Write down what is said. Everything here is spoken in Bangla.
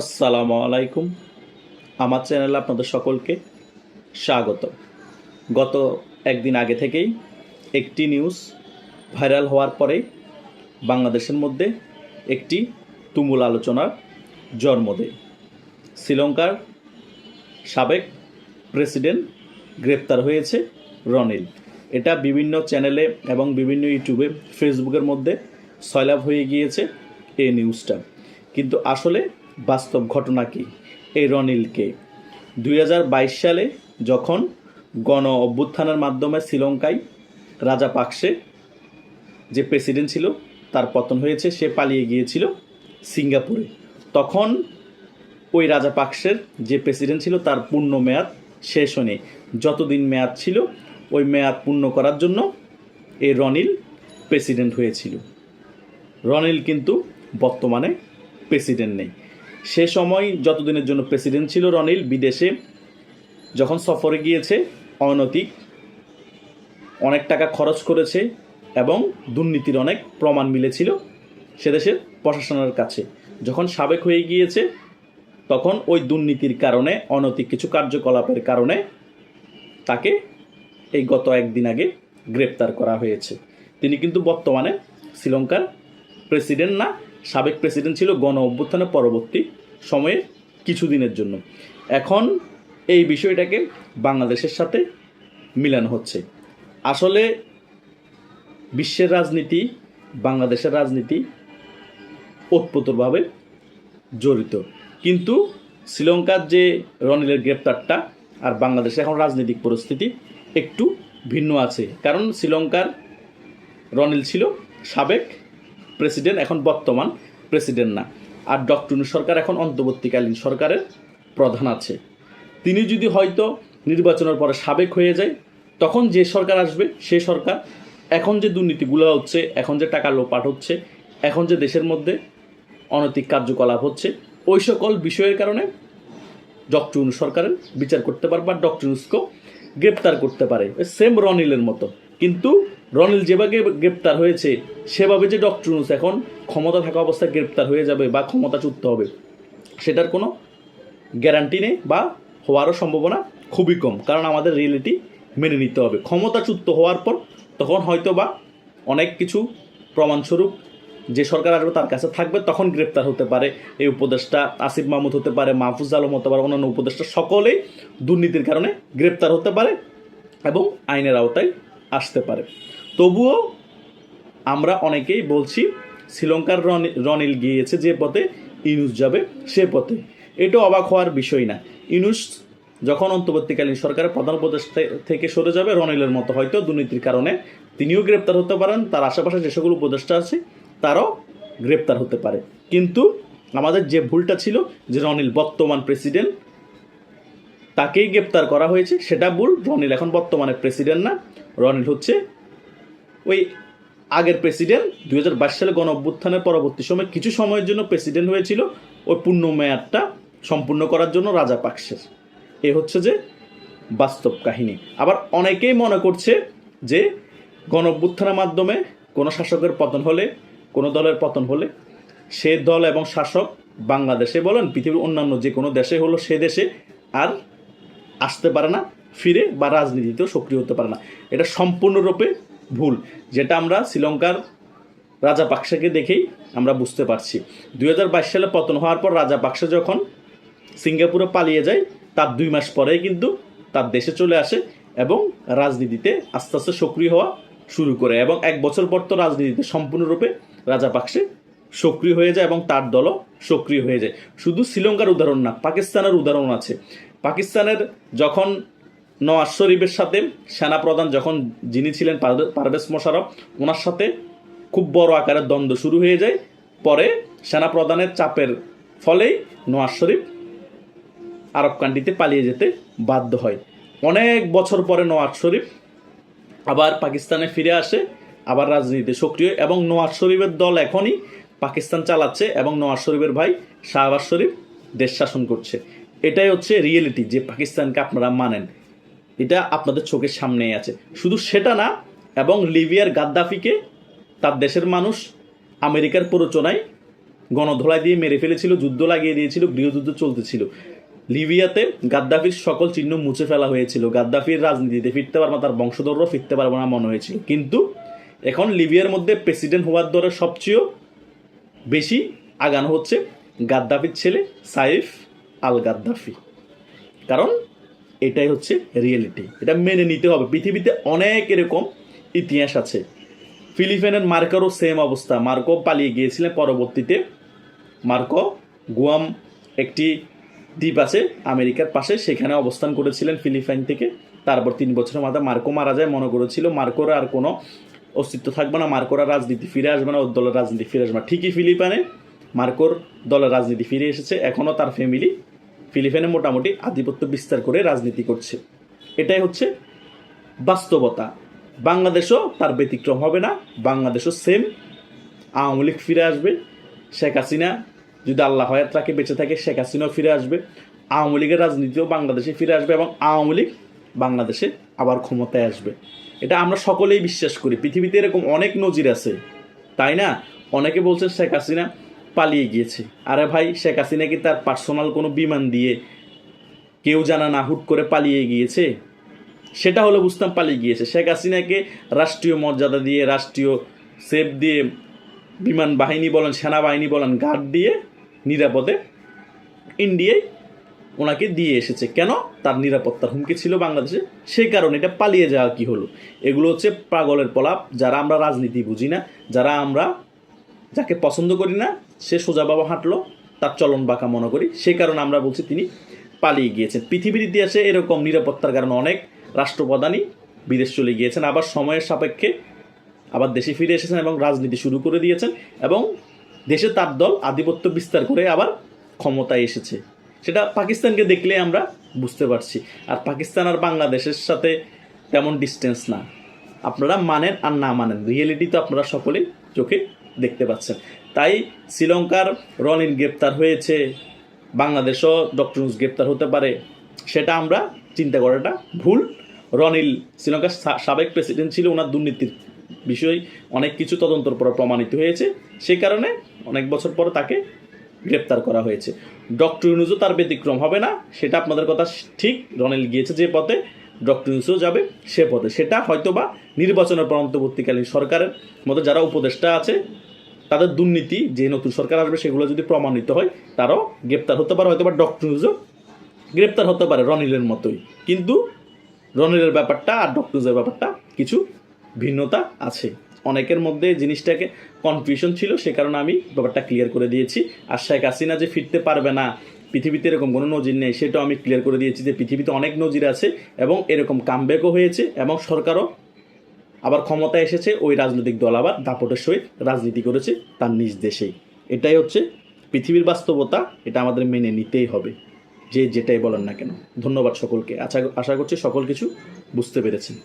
আসসালামু আলাইকুম। আমার চ্যানেলে আপনাদের সকলকে স্বাগত। গত একদিন আগে থেকেই একটি নিউজ ভাইরাল হওয়ার পরে বাংলাদেশের মধ্যে একটি তুমুল আলোচনার জন্ম দেয়। শ্রীলঙ্কার সাবেক প্রেসিডেন্ট গ্রেপ্তার হয়েছে রনিল। এটা বিভিন্ন চ্যানেলে এবং বিভিন্ন ইউটিউবে, ফেসবুকের মধ্যে সয়লাভ হয়ে গিয়েছে এই নিউজটা। কিন্তু আসলে বাস্তব ঘটনা কি? এই রনিলকে। দুই হাজার বাইশ সালে যখন গণ অভ্যুত্থানের মাধ্যমে শ্রীলঙ্কায় রাজা পাকসে, যে প্রেসিডেন্ট ছিল, তার পতন হয়েছে, সে পালিয়ে গিয়েছিল সিঙ্গাপুরে। তখন ওই রাজা পাকসের যে প্রেসিডেন্ট ছিল, তার পূর্ণ মেয়াদ শেষ হয়নি। যতদিন মেয়াদ ছিল, ওই মেয়াদ পূর্ণ করার জন্য এই রনিল প্রেসিডেন্ট হয়েছিল। রনিল কিন্তু বর্তমানে প্রেসিডেন্ট নেই। সে সময় যতদিনের জন্য প্রেসিডেন্ট ছিল রনিল, বিদেশে যখন সফরে গিয়েছে, অনৈতিক, অনেক টাকা খরচ করেছে এবং দুর্নীতির অনেক প্রমাণ মিলেছিল সে দেশের প্রশাসনের কাছে। যখন সাবেক হয়ে গিয়েছে, তখন ওই দুর্নীতির কারণে, অনৈতিক কিছু কার্যকলাপের কারণে তাকে এই গত একদিন আগে গ্রেপ্তার করা হয়েছে। তিনি কিন্তু বর্তমানে শ্রীলঙ্কার প্রেসিডেন্ট না সাবেক প্রেসিডেন্ট ছিল গণ অভ্যুত্থানের পরবর্তী সময়ে কিছুদিনের জন্য। এখন এই বিষয়টাকে বাংলাদেশের সাথে মিলানো হচ্ছে। আসলে বিশ্বের রাজনীতি, বাংলাদেশের রাজনীতি ওতপ্রোতভাবে জড়িত। কিন্তু শ্রীলঙ্কার যে রনিলের গ্রেপ্তারটা আর বাংলাদেশে এখন রাজনৈতিক পরিস্থিতি একটু ভিন্ন আছে। কারণ শ্রীলঙ্কার রনিল ছিল সাবেক প্রেসিডেন্ট এখন বর্তমান প্রেসিডেন্ট না। আর ডক্টর সরকার এখন অন্তর্বর্তীকালীন সরকারের প্রধান আছে। তিনি যদি হয়তো নির্বাচনের পরে সাবেক হয়ে যায়, তখন যে সরকার আসবে, সে সরকার এখন যে দুর্নীতিগুলো হচ্ছে, এখন যে টাকা লোপাট হচ্ছে, এখন যে দেশের মধ্যে অনৈতিক কার্যকলাপ হচ্ছে, ওই সকল বিষয়ের কারণে ডক্টর সরকারের বিচার করতে পারে বা ডক্টর গ্রেপ্তার করতে পারে। সেম রনিলের মতো। কিন্তু রনিল যেভাবে গ্রেপ্তার হয়েছে, সেভাবে যে ডক্টর এখন ক্ষমতা থাকা অবস্থায় গ্রেপ্তার হয়ে যাবে বা ক্ষমতাচ্যুত হবে, সেটার কোনো গ্যারান্টি নেই বা হওয়ারও সম্ভাবনা খুবই কম, কারণ আমাদের রিয়েলিটি মেনে নিতে হবে। ক্ষমতাচ্যুত হওয়ার পর তখন হয়তো বা অনেক কিছু প্রমাণস্বরূপ যে সরকার আসবে তার কাছে থাকবে, তখন গ্রেপ্তার হতে পারে এই উপদেষ্টা আসিফ মাহমুদ হতে পারে, মাহফুজ আলম হতে পারে, অন্যান্য উপদেষ্টা সকলেই দুর্নীতির কারণে গ্রেপ্তার হতে পারে এবং আইনের আওতায় আসতে পারে। তবুও আমরা অনেকেই বলছি, শ্রীলঙ্কার রনিল গিয়েছে যে পথে ইনুস যাবে, সে পথে। এটা অবাক হওয়ার বিষয় না। ইনুস যখন অন্তর্বর্তীকালীন সরকারের প্রধান উপদেষ্টা থেকে সরে যাবে রনিলের মতো হয়তো দুর্নীতির কারণে তিনিও গ্রেপ্তার হতে পারেন, তার আশেপাশে যে সকল উপদেষ্টা আছে, তারাও গ্রেপ্তার হতে পারে। কিন্তু আমাদের যে ভুলটা ছিল, যে রনিল বর্তমান প্রেসিডেন্ট, তাকেই গ্রেপ্তার করা হয়েছে, সেটা ভুল। রনিল এখন বর্তমানে প্রেসিডেন্ট না। রনিল হচ্ছে ওই আগের প্রেসিডেন্ট, দুই হাজার বাইশ সালে গণ অভ্যুত্থানের পরবর্তী সময় কিছু সময়ের জন্য প্রেসিডেন্ট হয়েছিল। ওই পূর্ণ মেয়াদটা সম্পূর্ণ করার জন্য রাজা পাকসের এ হচ্ছে যে বাস্তব কাহিনী। আবার অনেকেই মনে করছে যে গণ অভ্যুত্থানের মাধ্যমে কোনো শাসকের পতন হলে, কোনো দলের পতন হলে সে দল এবং শাসক বাংলাদেশে বলেন পৃথিবীর অন্যান্য যে কোনো দেশে হলো সে দেশে আর আসতে পারে না। ফিরে বা রাজনীতিতেও সক্রিয় হতে পারে না। এটা সম্পূর্ণরূপে ভুল, যেটা আমরা শ্রীলঙ্কার রাজা পাকসাকে দেখেই আমরা বুঝতে পারছি। দুই হাজার বাইশ সালে পতন হওয়ার পর রাজা পাকসা যখন সিঙ্গাপুরে পালিয়ে যায়, তার দুই মাস পরেই কিন্তু তার দেশে চলে আসে এবং রাজনীতিতে আস্তে আস্তে সক্রিয় হওয়া শুরু করে এবং এক বছর পর তো রাজনীতিতে সম্পূর্ণরূপে রাজা পাকসে সক্রিয় হয়ে যায় এবং তার দলও সক্রিয় হয়ে যায়। শুধু শ্রীলঙ্কার উদাহরণ না, পাকিস্তানের উদাহরণ আছে। পাকিস্তানের যখন নওয়াজ শরীফের সাথে সেনাপ্রধান যখন যিনি ছিলেন পারভে- পারভেজ মোশারফ ওনার সাথে খুব বড় আকারের দ্বন্দ্ব শুরু হয়ে যায়। পরে সেনাপ্রধানের চাপের ফলেই নওয়াজ শরীফ আরব কান্ট্রিতে পালিয়ে যেতে বাধ্য হয়। অনেক বছর পরে নওয়াজ শরীফ আবার পাকিস্তানে ফিরে আসে, আবার রাজনীতিতে সক্রিয় এবং নওয়াজ শরীফের দল এখনই পাকিস্তান চালাচ্ছে এবং নওয়াজ শরীফের ভাই শাহবাজ শরীফ দেশ শাসন করছে। এটাই হচ্ছে রিয়েলিটি যে পাকিস্তানকে আপনারা মানেন। এটা আপনাদের চোখের সামনেই আছে। শুধু সেটা না, এবং লিবিয়ার গাদ্দাফিকে তার দেশের মানুষ আমেরিকার প্ররোচনায় গণধোলাই দিয়ে মেরে ফেলেছিল, যুদ্ধ লাগিয়ে দিয়েছিল, গৃহযুদ্ধ চলতেছিল। লিবিয়াতে গাদ্দাফির সকল চিহ্ন মুছে ফেলা হয়েছিল। গাদ্দাফির রাজনীতিতে ফিরতে পারব তার বংশধররাও ফিরতে পারব না মনে হয়েছিল। কিন্তু এখন লিবিয়ার মধ্যে প্রেসিডেন্ট হওয়ার দরে সবচেয়েও বেশি আগানো হচ্ছে গাদ্দাফির ছেলে সাইফ আল গাদ্দাফি কারণ এটাই হচ্ছে রিয়েলিটি এটা মেনে নিতে হবে। পৃথিবীতে অনেক এরকম ইতিহাস আছে। ফিলিপাইনের মার্কোরও সেম অবস্থা। মার্কো পালিয়ে গিয়েছিলেন পরবর্তীতে। মার্কো গুয়াম একটি দ্বীপ আছে আমেরিকার পাশে। সেখানে অবস্থান করেছিলেন ফিলিপাইন থেকে। তারপর তিন বছরের মাথায় মার্কো মারা যায়। মনে করেছিল মার্কোর আর কোনো অস্তিত্ব থাকবে না। মার্কোরা রাজনীতি ফিরে আসবে না। ওর দলের রাজনীতি ফিরে আসবে না। ঠিকই ফিলিপাইনে মার্কোর দলের রাজনীতি ফিরে এসেছে। এখনও তার ফ্যামিলি ফিলিপাইনে মোটামুটি আধিপত্য বিস্তার করে রাজনীতি করছে। এটাই হচ্ছে বাস্তবতা। বাংলাদেশও তার ব্যতিক্রম হবে না, বাংলাদেশও সেম আওয়ামী লীগ ফিরে আসবে, শেখ হাসিনা যদি আল্লাহ হয়াত রাখে, বেঁচে থাকে, শেখ হাসিনাও ফিরে আসবে। আওয়ামী লীগের রাজনীতিও বাংলাদেশে ফিরে আসবে এবং আওয়ামী লীগ বাংলাদেশে আবার ক্ষমতায় আসবে। এটা আমরা সকলেই বিশ্বাস করি। পৃথিবীতে এরকম অনেক নজির আছে, তাই না? অনেকে বলছেন শেখ হাসিনা পালিয়ে গিয়েছে। আরে ভাই, শেখ হাসিনা কি তার পার্সোনাল কোনো বিমান দিয়ে কেউ জানা না হুট করে পালিয়ে গিয়েছে? সেটা হলো বুঝতাম পালিয়ে গিয়েছে। শেখ হাসিনাকে রাষ্ট্রীয় মর্যাদা দিয়ে, রাষ্ট্রীয় সেফ দিয়ে, বিমান বাহিনী বলেন, সেনাবাহিনী বলেন গার্ড দিয়ে নিরাপদে ইন্ডিয়ায় ওনাকে দিয়ে এসেছে। কেন? তার নিরাপত্তার হুমকি ছিল বাংলাদেশে। সেই কারণে এটা পালিয়ে যাওয়া কি হলো? এগুলো হচ্ছে পাগলের পলাপ। যারা আমরা রাজনীতি বুঝি না, যারা আমরা যাকে পছন্দ করি না, সে সোজা বাবা হাঁটলো, তার চলন বাঁকা মনে করি। সে কারণে আমরা বলছি তিনি পালিয়ে গিয়েছেন। পৃথিবীর ইতিহাসে এরকম নিরাপত্তার কারণে অনেক রাষ্ট্রপ্রধানই বিদেশ চলে গিয়েছেন, আবার সময়ের সাপেক্ষে আবার দেশে ফিরে এসেছেন এবং রাজনীতি শুরু করে দিয়েছেন এবং দেশে তার দল আধিপত্য বিস্তার করে আবার ক্ষমতায় এসেছে। সেটা পাকিস্তানকে দেখলে আমরা বুঝতে পারছি। আর পাকিস্তান আর বাংলাদেশের সাথে তেমন ডিস্টেন্স না। আপনারা মানেন আর না মানেন রিয়েলিটি তো আপনারা সকলেই চোখে দেখতে পাচ্ছেন। তাই শ্রীলঙ্কার রনিল গ্রেপ্তার হয়েছে। বাংলাদেশও ডক্টর গ্রেপ্তার হতে পারে। সেটা আমরা চিন্তা করাটা ভুল। রনিল শ্রীলঙ্কার সা- সাবেক প্রেসিডেন্ট ছিল, ওনার দুর্নীতির বিষয় অনেক কিছু তদন্তর পর প্রমাণিত হয়েছে। সেই কারণে অনেক বছর পরে তাকে গ্রেপ্তার করা হয়েছে। ডক্টর ইউনুসও তার ব্যতিক্রম হবে না, সেটা আপনাদের কথা ঠিক। রনিল গিয়েছে যে পথে ডক্টর ইউনুসও যাবে সে পথে সেটা হয়তোবা নির্বাচনের পর অন্তর্বর্তীকালীন সরকারের মতো যারা উপদেষ্টা আছে তাদের দুর্নীতি যে নতুন সরকার আসবে, সেগুলো যদি প্রমাণিত হয়, তারাও গ্রেপ্তার হতে পারে, হয়তোবা ডক্টর ইউনুসও গ্রেপ্তার হতে পারে রনিলের মতোই। কিন্তু রনিলের ব্যাপারটা আর ডক্টরজের ব্যাপারটা কিছু ভিন্নতা আছে। অনেকের মধ্যে জিনিসটাকে কনফিউশন ছিল, সে কারণে আমি ব্যাপারটা ক্লিয়ার করে দিয়েছি। আর শেখ হাসিনা যে ফিরতে পারবে না, পৃথিবীতে এরকম কোনো নজির নেই, সেটাও আমি ক্লিয়ার করে দিয়েছি যে পৃথিবীতে অনেক নজির আছে এবং এরকম কামব্যাকও হয়েছে এবং সরকারও আবার ক্ষমতায় এসেছে ওই রাজনৈতিক দল আবার দাপটের সহিত রাজনীতি করেছে তার নিজ দেশেই। এটাই হচ্ছে পৃথিবীর বাস্তবতা, এটা আমাদের মেনে নিতেই হবে। যে যেটাই বলেন না কেন। ধন্যবাদ সকলকে। আশা আশা করছি সকল কিছু বুঝতে পেরেছেন।